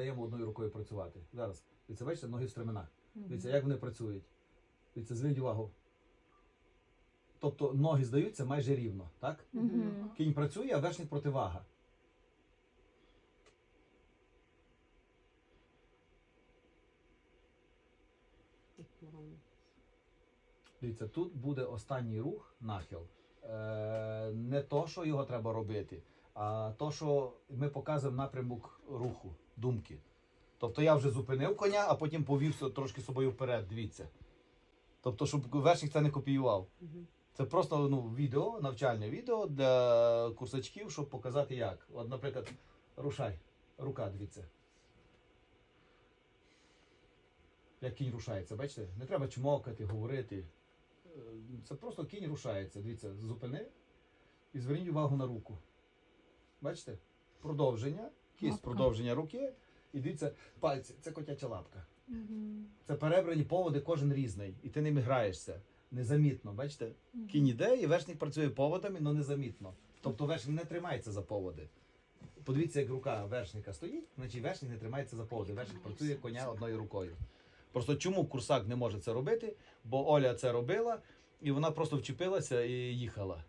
даємо одною рукою працювати. Зараз. Дивіться, бачите, ноги в стременах. Дивіться, як вони працюють. Дивіться, зверніть увагу. Тобто ноги здаються майже рівно, так? Кінь працює, а вершник противага. Дивіться, тут буде останній рух, нахил. Е, не то, що його треба робити, а то, що ми показуємо напрямок руху, думки. Тобто я вже зупинив коня, а потім повівся трошки собою вперед, дивіться. Тобто, щоб вершник це не копіював. Це просто ну, відео, навчальне відео для курсачків, щоб показати як. От, наприклад, рушай. Рука, дивіться. Як кінь рушається, бачите? Не треба чмокати, говорити. Е, Це просто кінь рушається. Дивіться, зупини і зверніть увагу на руку. Бачите? Продовження, кість Лапка. продовження руки. І дивіться, пальці, це котяча лапка. Мгм. Це перебрані поводи, кожен різний. І ти ними граєшся. Незамітно, бачите? Кінь іде, і вершник працює поводами, але незамітно. Тобто вершник не тримається за поводи. Подивіться, як рука вершника стоїть, значить вершник не тримається за поводи. Вершник працює коня одною рукою. Просто чому курсак не може це робити? Бо Оля це робила, і вона просто вчепилася і їхала.